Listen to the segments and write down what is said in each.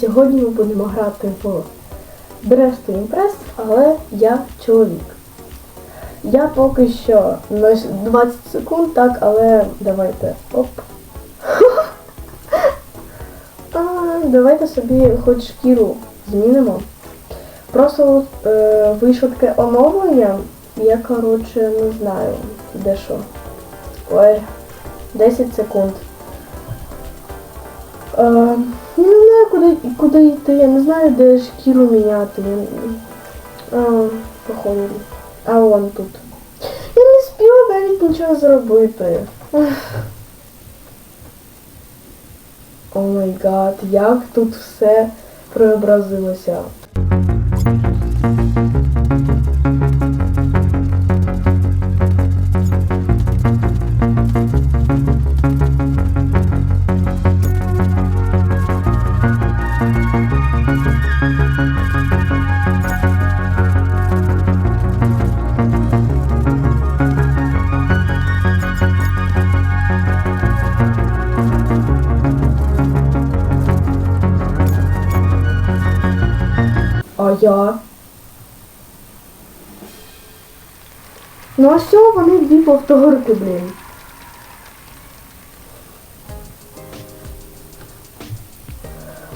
Сьогодні ми будемо грати в to Impress, але я чоловік. Я поки що на 20 секунд, так, але давайте. Оп. А, давайте собі хоч шкіру змінимо. Просто е, вийшло таке оновлення, я, коротше, не знаю, де що. Ой, 10 секунд. Е, знаю, куди, куди йти, я не знаю, де шкіру міняти. А, походу. А вон тут. Я не спів навіть нічого зробити. О май гад, як тут все преобразилося. А? Ну а що вони дві повторки, блін?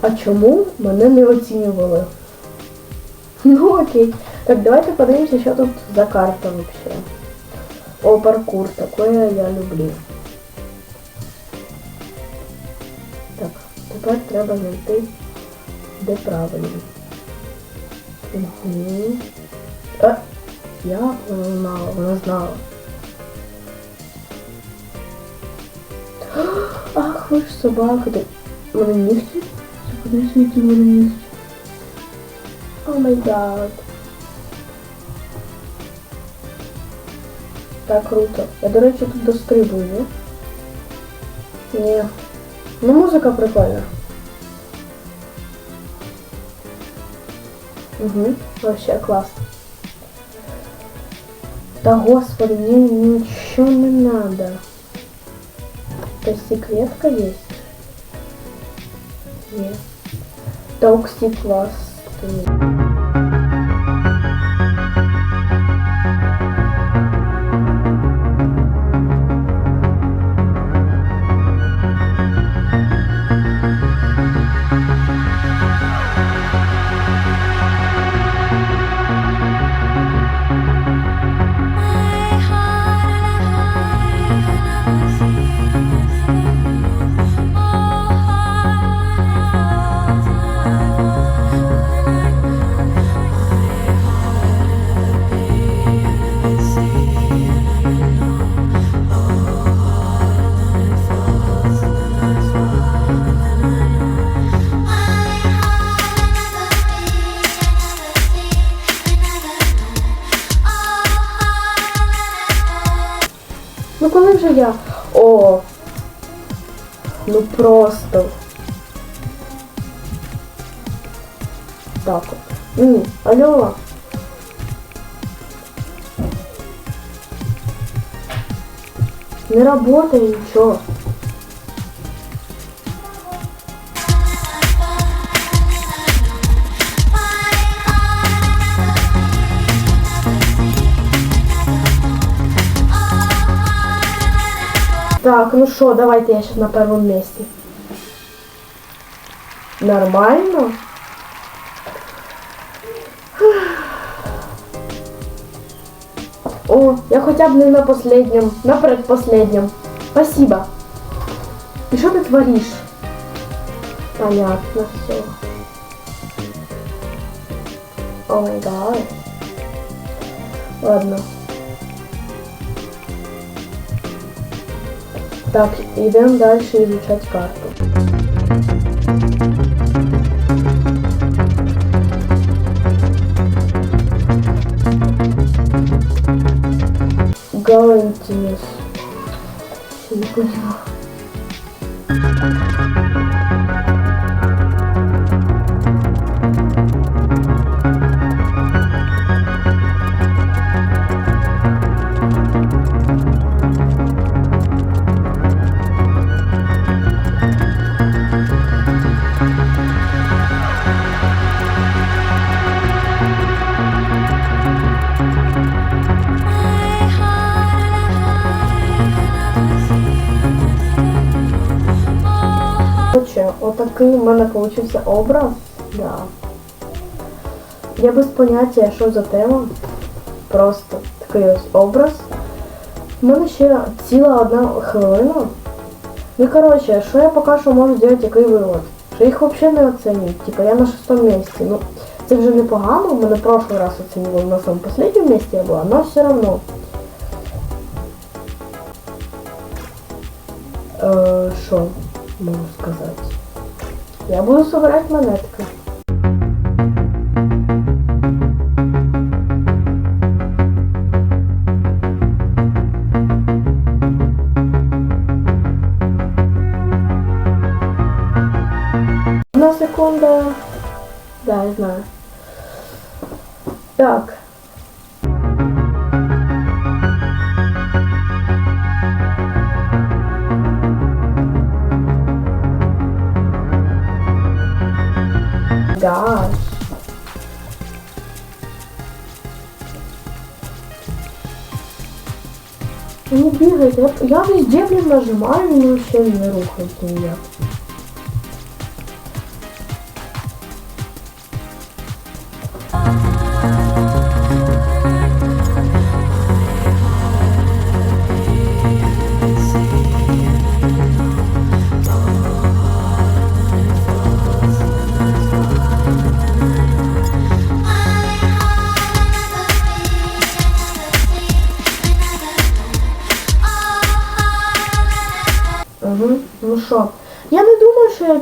А чому мене не оцінювали? Ну окей. Так, давайте подивимося, що тут за карта вообще. О, паркур, такое я люблю. Так, тепер треба знайти, де правильно. Угу. А, я знала, вона знала. Ах, ви ж собака. Ти... Вони нігті? Куди світі вони нігті? О май гад. Так, круто. Я, до речі, тут дострибую? Ні. Ну, музика прикольна. Угу, вообще классно. Да господи, мне ничего не надо. То есть секретка есть? Нет. Токси класс. Ну коли вже я? О! Ну просто. Так от. Ну, алло. Не работает ничего. Так, ну что, давайте я сейчас на первом месте. Нормально? О, я хотя бы не на последнем, на предпоследнем. Спасибо. И что ты творишь? Понятно, все. О май. Ладно. Так, йдемо далі изучать карту. Галантинус. Не поняла. Такий в мене получився образ. Да. Я без поняття, що за тема. Просто такий ось образ. У мене ще ціла одна хвилина. Ну, коротше, що я поки що можу зробити, який вивод? Що їх взагалі не оцінюють. Типа я на шестому місці. Ну, це вже непогано, в мене прошлый раз оцінювали на самому последньому місці я була, але все одно. Е, Що можу сказати? Я буду собирати монетки. Одна секунда. Да, я знаю. Так. Не бігайте, Я, везде, блин, нажимаю, но все не рухает меня.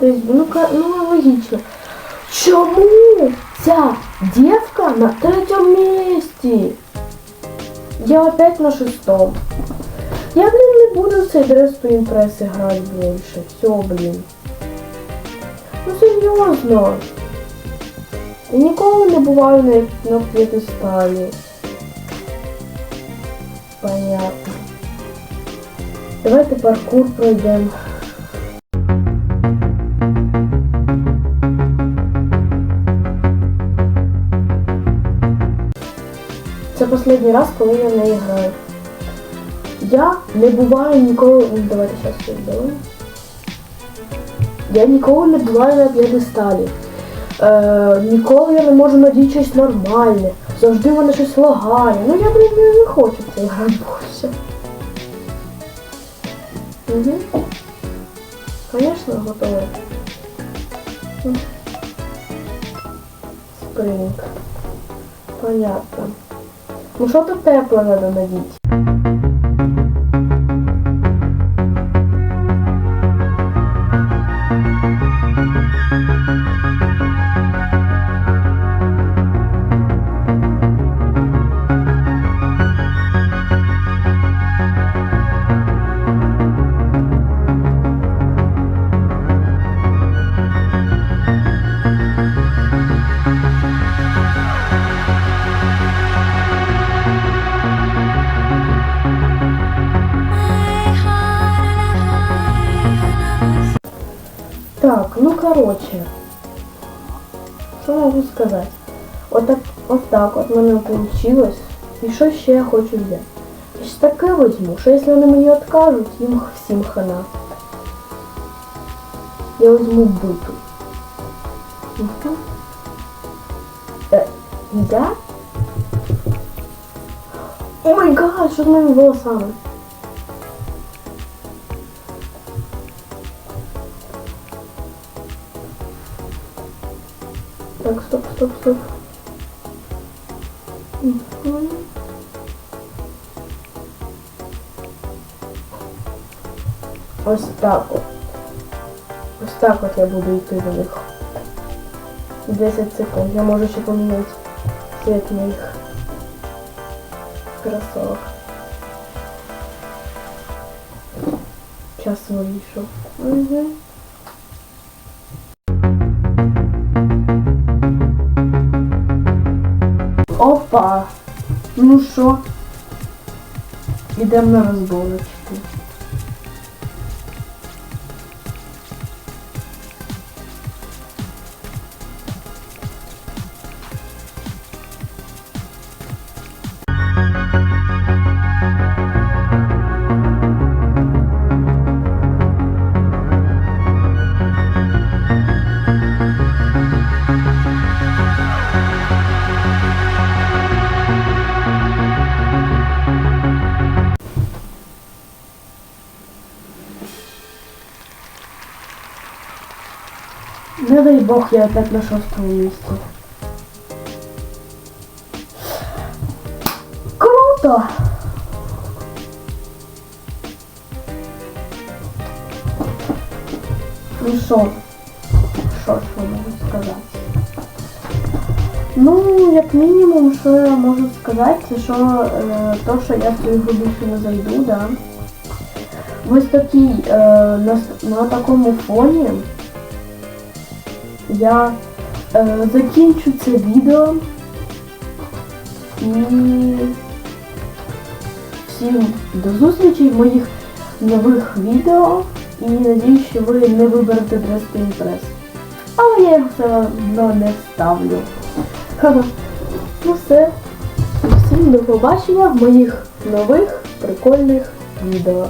Що. Ну, ну логічно. Чому ця дівка на третьому місці? Я опять на шестом. Я, блін, не буду в цей дрес to Impress грати більше. Все, блін. Ну серйозно. Я ніколи не буваю на, на п'єдесталі. Понятно. Давайте паркур пройдемо. Останній раз, коли я не граю. Я не буваю ніколи. Давайте зараз зробимо. Я ніколи не буваю на п'єдесталі. Е, ніколи я не можу надіти щось нормальне. Завжди в мене щось лагає. Ну я, блін, не, хочу в це грати більше. Угу. Конечно, готовы. Спринг. Понятно. Ну що тут тепле надо надеть. можу сказати? Отак, отак от в мене вийшло. І що ще я хочу взяти? Я ж таке візьму, що якщо вони мені відкажуть, їм всім хана. Я візьму биту. Угу. Е, я? О май гад, що з моїми волосами? Стоп. Мгм. Ось так от. Ось так от я буду йти до них. 10 секунд. Я можу ще поміняти цвет моїх кросовок. Час вийшов. Угу. Ну що? Ідемо на розборочку. дай Бог, я опять на шостому місці. Круто! Ну що? Що ж я можу сказати? Ну, як мінімум, що я можу сказати, це що е, то, що я в цю ігру більше не зайду, да. Ось такий, е, на, с- на такому фоні Я е, закінчу це відео і всім до зустрічі в моїх нових відео і надіюсь, що ви не виберете Дрести Імпрес. Але я його все одно не ставлю. Ну все. Всім до побачення в моїх нових прикольних відео.